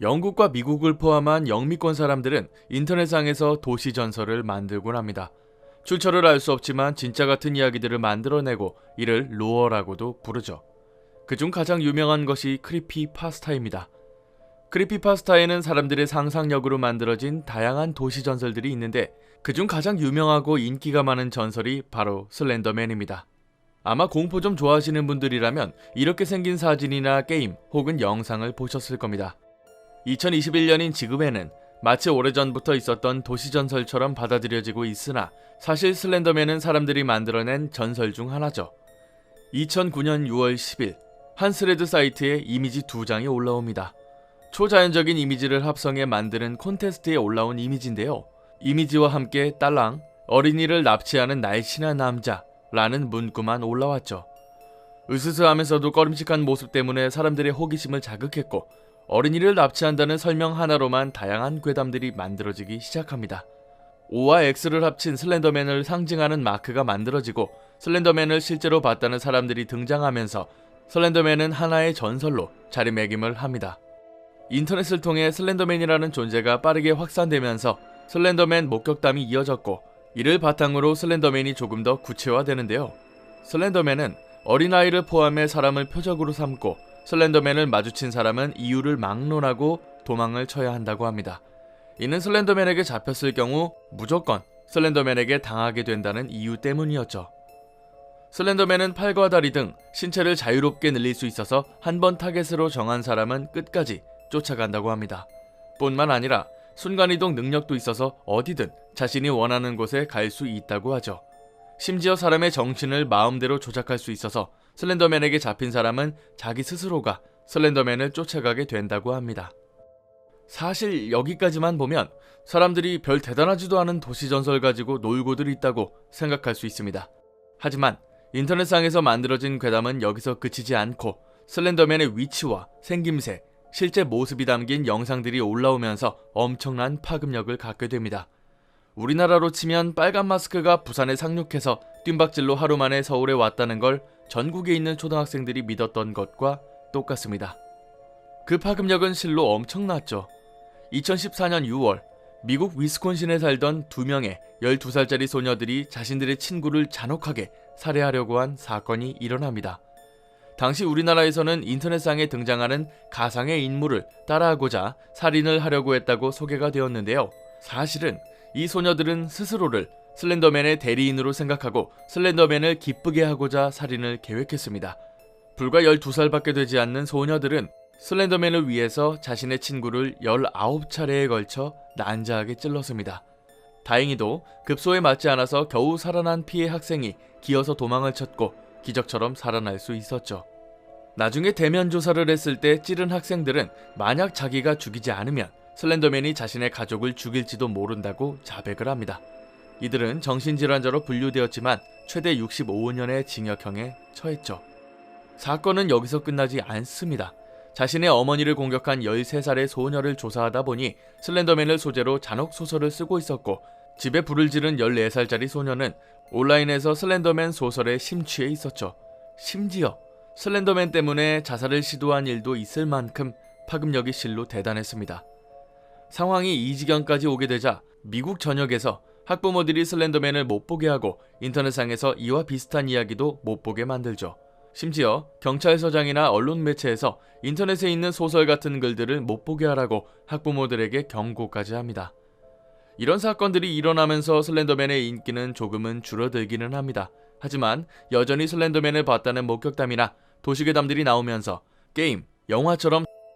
영국과 미국을 포함한 영미권 사람들은 인터넷상에서 도시 전설을 만들곤 합니다. 출처를 알 수 없지만 진짜 같은 이야기들을 만들어내고 이를 로어라고도 부르죠. 그중 가장 유명한 것이 크리피 파스타입니다. 크리피 파스타에는 사람들의 상상력으로 만들어진 다양한 도시 전설들이 있는데 그중 가장 유명하고 인기가 많은 전설이 바로 슬렌더맨입니다. 아마 공포 좀 좋아하시는 분들이라면 이렇게 생긴 사진이나 게임 혹은 영상을 보셨을 겁니다. 2021년인 지금에는 마치 오래전부터 있었던 도시 전설처럼 받아들여지고 있으나 사실 슬렌더맨은 사람들이 만들어낸 전설 중 하나죠. 2009년 6월 10일 한 스레드 사이트에 이미지 두 장이 올라옵니다. 초자연적인 이미지를 합성해 만드는 콘테스트에 올라온 이미지인데요. 이미지와 함께 딸랑 어린이를 납치하는 날씬한 남자라는 문구만 올라왔죠. 으스스하면서도 꺼림칙한 모습 때문에 사람들의 호기심을 자극했고 어린이를 납치한다는 설명 하나로만 다양한 괴담들이 만들어지기 시작합니다. O와 X를 합친 슬렌더맨을 상징하는 마크가 만들어지고 슬렌더맨을 실제로 봤다는 사람들이 등장하면서 슬렌더맨은 하나의 전설로 자리매김을 합니다. 인터넷을 통해 슬렌더맨이라는 존재가 빠르게 확산되면서 슬렌더맨 목격담이 이어졌고 이를 바탕으로 슬렌더맨이 조금 더 구체화되는데요. 슬렌더맨은 어린아이를 포함해 사람을 표적으로 삼고 슬렌더맨을 마주친 사람은 이유를 막론하고 도망을 쳐야 한다고 합니다. 이는 슬렌더맨에게 잡혔을 경우 무조건 슬렌더맨에게 당하게 된다는 이유 때문이었죠. 슬렌더맨은 팔과 다리 등 신체를 자유롭게 늘릴 수 있어서 한 번 타겟으로 정한 사람은 끝까지 쫓아간다고 합니다. 뿐만 아니라 순간이동 능력도 있어서 어디든 자신이 원하는 곳에 갈 수 있다고 하죠. 심지어 사람의 정신을 마음대로 조작할 수 있어서 슬렌더맨에게 잡힌 사람은 자기 스스로가 슬렌더맨을 쫓아가게 된다고 합니다. 사실 여기까지만 보면 사람들이 별 대단하지도 않은 도시 전설 가지고 놀고들 있다고 생각할 수 있습니다. 하지만 인터넷상에서 만들어진 괴담은 여기서 그치지 않고 슬렌더맨의 위치와 생김새, 실제 모습이 담긴 영상들이 올라오면서 엄청난 파급력을 갖게 됩니다. 우리나라로 치면 빨간 마스크가 부산에 상륙해서 뜀박질로 하루 만에 서울에 왔다는 걸 전국에 있는 초등학생들이 믿었던 것과 똑같습니다. 그 파급력은 실로 엄청났죠. 2014년 6월 미국 위스콘신에 살던 두 명의 12살짜리 소녀들이 자신들의 친구를 잔혹하게 살해하려고 한 사건이 일어납니다. 당시 우리나라에서는 인터넷상에 등장하는 가상의 인물을 따라하고자 살인을 하려고 했다고 소개가 되었는데요. 사실은 이 소녀들은 스스로를 슬렌더맨의 대리인으로 생각하고 슬렌더맨을 기쁘게 하고자 살인을 계획했습니다. 불과 12살밖에 되지 않는 소녀들은 슬렌더맨을 위해서 자신의 친구를 19차례에 걸쳐 난자하게 찔렀습니다. 다행히도 급소에 맞지 않아서 겨우 살아난 피해 학생이 기어서 도망을 쳤고 기적처럼 살아날 수 있었죠. 나중에 대면 조사를 했을 때 찌른 학생들은 만약 자기가 죽이지 않으면 슬렌더맨이 자신의 가족을 죽일지도 모른다고 자백을 합니다. 이들은 정신질환자로 분류되었지만 최대 65년의 징역형에 처했죠. 사건은 여기서 끝나지 않습니다. 자신의 어머니를 공격한 13살의 소녀를 조사하다 보니 슬렌더맨을 소재로 잔혹 소설을 쓰고 있었고 집에 불을 지른 14살짜리 소녀는 온라인에서 슬렌더맨 소설에 심취해 있었죠. 심지어 슬렌더맨 때문에 자살을 시도한 일도 있을 만큼 파급력이 실로 대단했습니다. 상황이 이 지경까지 오게 되자 미국 전역에서 학부모들이 슬렌더맨을 못 보게 하고 인터넷상에서 이와 비슷한 이야기도 못 보게 만들죠. 심지어 경찰서장이나 언론 매체에서 인터넷에 있는 소설 같은 글들을 못 보게 하라고 학부모들에게 경고까지 합니다. 이런 사건들이 일어나면서 슬렌더맨의 인기는 조금은 줄어들기는 합니다. 하지만 여전히 슬렌더맨을 봤다는 목격담이나 도시괴담들이 나오면서 게임, 영화처럼